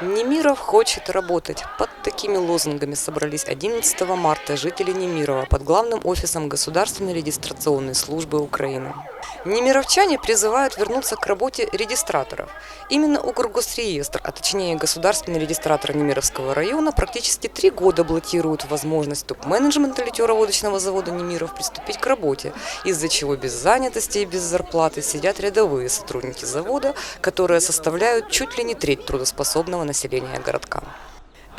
Немиров хочет работать. Под такими лозунгами собрались 11 марта жители Немирова под главным офисом Государственной регистрационной службы Украины. Немировчане призывают вернуться к работе регистраторов. Именно Укргосреестр, а точнее государственный регистратор Немировского района, практически три года блокирует возможность топ-менеджмента литероводочного завода Немиров приступить к работе, из-за чего без занятости и без зарплаты сидят рядовые сотрудники завода, которые составляют чуть ли не треть трудоспособного населения городка.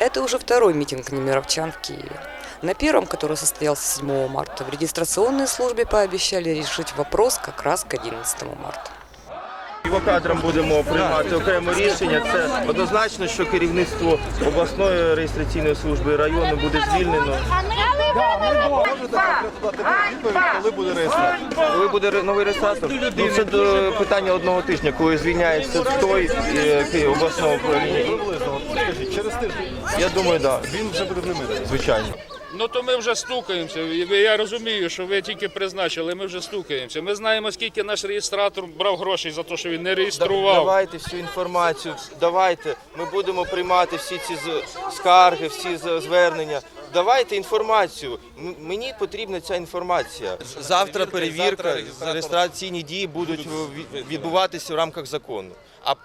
Это уже второй митинг немировчан в Киеве. На первом, который состоялся 7 марта, в регистрационной службе пообещали решить вопрос как раз к 11 марта. Його кадрам будемо приймати окреме рішення. Це однозначно, що керівництво обласної реєстраційної служби району буде звільнено. Коли буде реєстрація? Коли буде новий реєстратор? Ну це до питання одного тижня, коли звільняється той е, обласного управління. Приблизно, от скажіть, через тиждень Я думаю, так. він вже буде вимитий. Звичайно. Ну то ми вже стукаємося. Я розумію, що ви тільки призначили, ми вже стукаємося. Ми знаємо, скільки наш реєстратор брав грошей за те, що він не реєстрував. Давайте всю інформацію, давайте. Ми будемо приймати всі ці скарги, всі звернення. Давайте інформацію. М- Мені потрібна ця інформація. Завтра перевірка, реєстраційні дії будуть в- відбуватися в рамках закону. А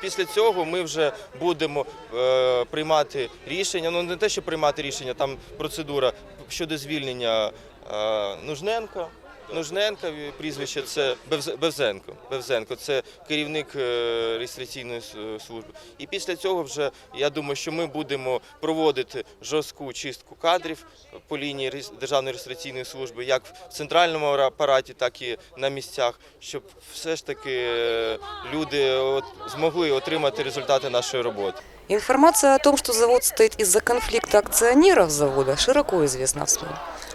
після цього ми вже будемо е, приймати рішення. Ну не те, що приймати рішення, там процедура щодо звільнення е, Нужненка. Нужненка прізвище це Бевз- Бевзенко. Бевзенко це керівник е, реєстраційної служби. І після цього вже я думаю, що ми будемо проводити жорстку чистку кадрів по лінії Державної реєстраційної служби, як в центральному апараті, так і на місцях, щоб все ж таки е, люди змогли отримати результати нашої роботи. Информация о том, что завод стоит из-за конфликта акционеров завода, широко известна в СМИ.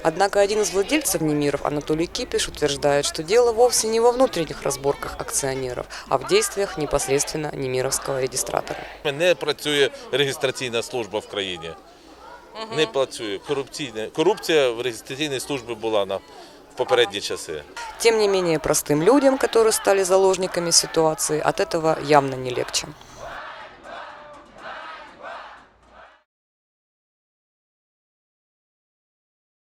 Однако один из владельцев Немиров, Анатолий Кипиш, утверждает, что дело вовсе не во внутренних разборках акционеров, а в действиях непосредственно Немировского регистратора. Не працює реєстраційна служба в країні. Не працює. Корупційна. Корупція в реєстраційній службі була на в попередні часи. Тем не менее, простым людям, которые стали заложниками ситуации, от этого явно не легче.